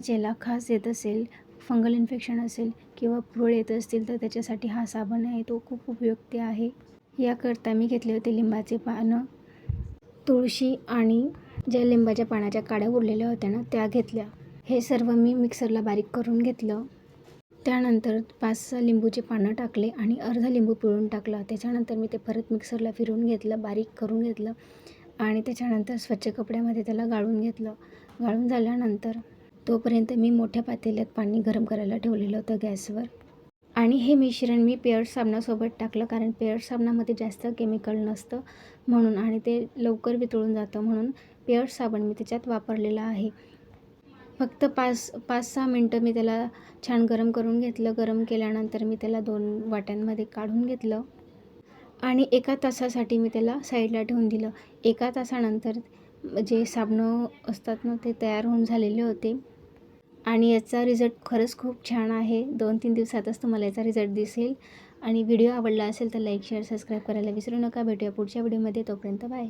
ज्याला खास येत असेल फंगल इन्फेक्शन असेल किंवा पुरळ येत असतील तर त्याच्यासाठी हा साबण आहे तो खूप उपयुक्त आहे. याकरता मी घेतले होते लिंबाचे पानं. तुळशी आणि ज्या लिंबाच्या पानाच्या काड्या उरलेल्या होत्या ना त्या घेतल्या. हे सर्व मी मिक्सरला बारीक करून घेतलं. त्यानंतर पाच सहा लिंबूचे पानं टाकले आणि अर्धा लिंबू पिळून टाकला. त्याच्यानंतर मी ते परत मिक्सरला फिरून घेतलं बारीक करून घेतलं आणि त्याच्यानंतर स्वच्छ कपड्यामध्ये त्याला गाळून घेतलं. गाळून झाल्यानंतर तोपर्यंत मी मोठ्या पातेल्यात पाणी गरम करायला ठेवलेलं होतं गॅसवर. आणि हे मिश्रण मी पेअर साबणासोबत टाकलं कारण पेअर्ड साबणामध्ये जास्त केमिकल नसतं म्हणून आणि ते लवकर वितळून जातं म्हणून पेअर साबण मी त्याच्यात वापरलेला आहे. फक्त पाच पाच सहा मिनटं मी त्याला छान गरम करून घेतलं. गरम केल्यानंतर मी त्याला दोन वाट्यांमध्ये काढून घेतलं आणि एका तासासाठी मी त्याला साईडला ठेवून दिलं. एका तासानंतर जे साबणं असतात ना ते तयार होऊन झालेले होते. आणि याचा रिझल्ट खरंच खूप छान आहे. दोन तीन दिवसातच तुम्हाला याचा रिझल्ट दिसेल. आणि व्हिडिओ आवडला असेल तर लाईक शेअर सबस्क्राईब करायला विसरू नका. भेटूया पुढच्या व्हिडिओमध्ये तोपर्यंत बाय